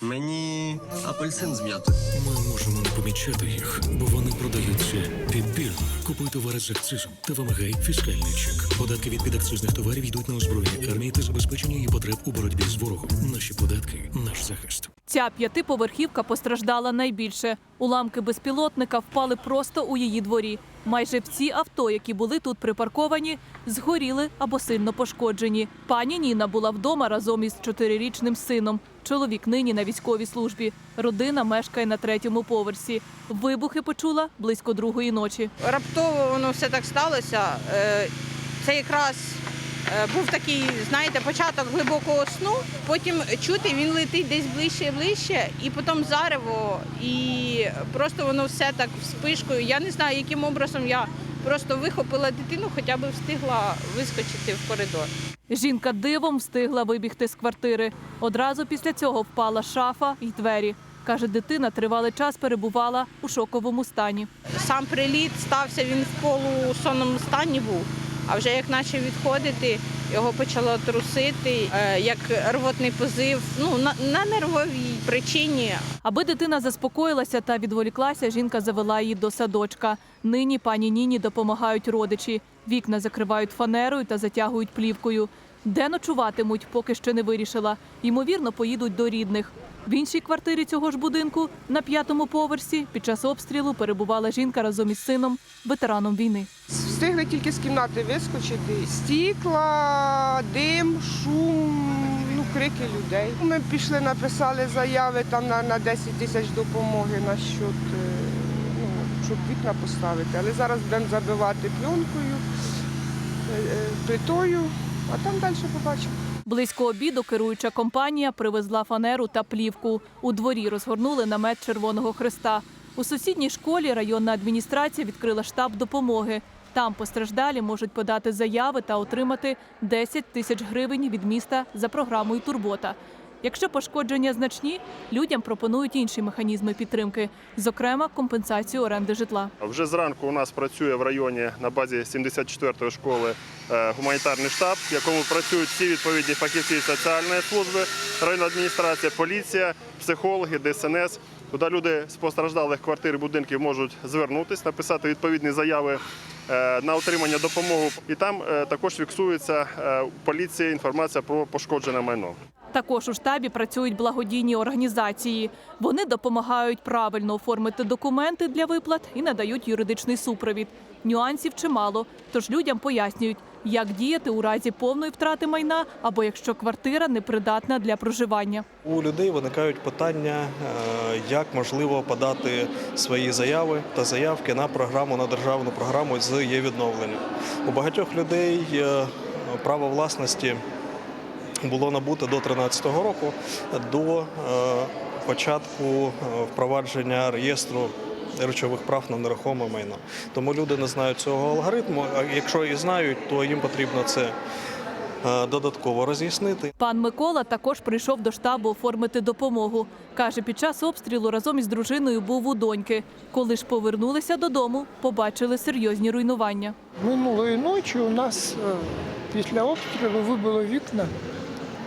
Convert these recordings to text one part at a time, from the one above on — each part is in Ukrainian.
Мені апельсин з м'ятою. Ми можемо не помічати їх, бо вони продаються підбірно. Купуй товари з акцизом та вимагай фіскальний чек. Податки від підакцизних товарів йдуть на озброєння армії та забезпечення її потреб у боротьбі з ворогом. Наші податки наш захист. Ця п'ятиповерхівка постраждала найбільше. Уламки безпілотника впали просто у її дворі. Майже всі авто, які були тут припарковані, згоріли або сильно пошкоджені. Пані Ніна була вдома разом із чотирирічним сином. Чоловік нині на військовій службі. Родина мешкає на третьому поверсі. Вибухи почула близько другої ночі. раптово воно все так сталося. Е, Це якраз е, був такий, знаєте, початок глибокого сну. Потім чути, він летить десь ближче і ближче, і потім зарево, і просто воно все так вспишкою. Я не знаю, яким образом я просто вихопила дитину, хоча б встигла вискочити в коридор. Жінка дивом встигла вибігти з квартири. Одразу після цього впала шафа й двері. Каже, дитина тривалий час перебувала у шоковому стані. Сам приліт стався, він в полусонному стані був. А вже як почав відходити, його почало трусити, е, як рвотний позив. Ну на, нервовій причині. Аби дитина заспокоїлася та відволіклася, жінка завела її до садочка. Нині пані Ніні допомагають родичі. Вікна закривають фанерою та затягують плівкою. Де ночуватимуть, поки ще не вирішила. Ймовірно, поїдуть до рідних. В іншій квартирі цього ж будинку на п'ятому поверсі під час обстрілу перебувала жінка разом із сином, ветераном війни. Встигли тільки з кімнати вискочити. Стікла, дим, шум, ну, крики людей. Ми пішли, написали заяви там на, на 10 тисяч допомоги на счет, е, ну, щоб вікна поставити. Але зараз будемо забивати пленкою, е, е, плитою, а там далі побачимо. Близько обіду керуюча компанія привезла фанеру та плівку. У дворі розгорнули намет Червоного Христа. У сусідній школі районна адміністрація відкрила штаб допомоги. Там постраждалі можуть подати заяви та отримати 10 тисяч гривень від міста за програмою Турбота. Якщо пошкодження значні, людям пропонують інші механізми підтримки, зокрема компенсацію оренди житла. Вже зранку у нас працює в районі на базі 74-ї школи е, гуманітарний штаб, в якому працюють всі відповідні фахівці соціальної служби, районна адміністрація, поліція, психологи, ДСНС. Туди люди з постраждалих квартир і будинків можуть звернутися, написати відповідні заяви е, на отримання допомоги. І там е, також фіксується у поліції інформація про пошкоджене майно. Також у штабі працюють благодійні організації. Вони допомагають правильно оформити документи для виплат і надають юридичний супровід. Нюансів чимало, тож людям пояснюють, як діяти у разі повної втрати майна або якщо квартира непридатна для проживання. У людей виникають питання, е, як можливо подати свої заяви та заявки на програму на державну програму з є відновлення. У багатьох людей е, право власності було набуте до 2013 року до е, початку е, впровадження реєстру речових прав на нерухоме майно. Тому люди не знають цього алгоритму. А якщо і знають, то їм потрібно це е, додатково роз'яснити. Пан Микола також прийшов до штабу оформити допомогу. Каже, під час обстрілу разом із дружиною був у доньки. Коли ж повернулися додому, побачили серйозні руйнування. Минулої ночі у нас після обстрілу вибило вікна,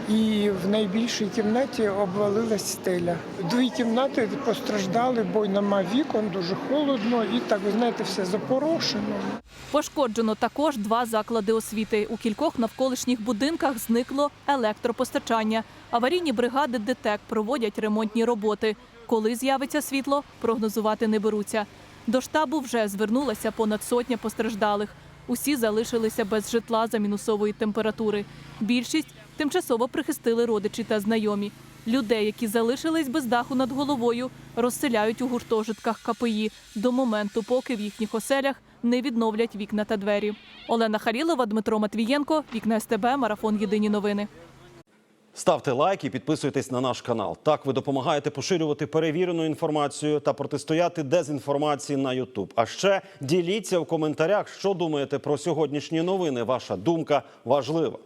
і в найбільшій кімнаті обвалилась стеля. Дві кімнати постраждали, бо нема вікон, дуже холодно, і так ви знаєте, все запорошено. Пошкоджено також два заклади освіти. У кількох навколишніх будинках зникло електропостачання. Аварійні бригади ДТЕК проводять ремонтні роботи. Коли з'явиться світло, прогнозувати не беруться. До штабу вже звернулася понад сотня постраждалих. Усі залишилися без житла за мінусової температури. Більшість тимчасово прихистили родичі та знайомі. Людей, які залишились без даху над головою, розселяють у гуртожитках КПІ до моменту, поки в їхніх оселях не відновлять вікна та двері. Олена Харілова, Дмитро Матвієнко, вікна СТБ, марафон Єдині новини. Ставте лайк і підписуйтесь на наш канал. Так ви допомагаєте поширювати перевірену інформацію та протистояти дезінформації на YouTube. А ще діліться в коментарях, що думаєте про сьогоднішні новини. Ваша думка важлива.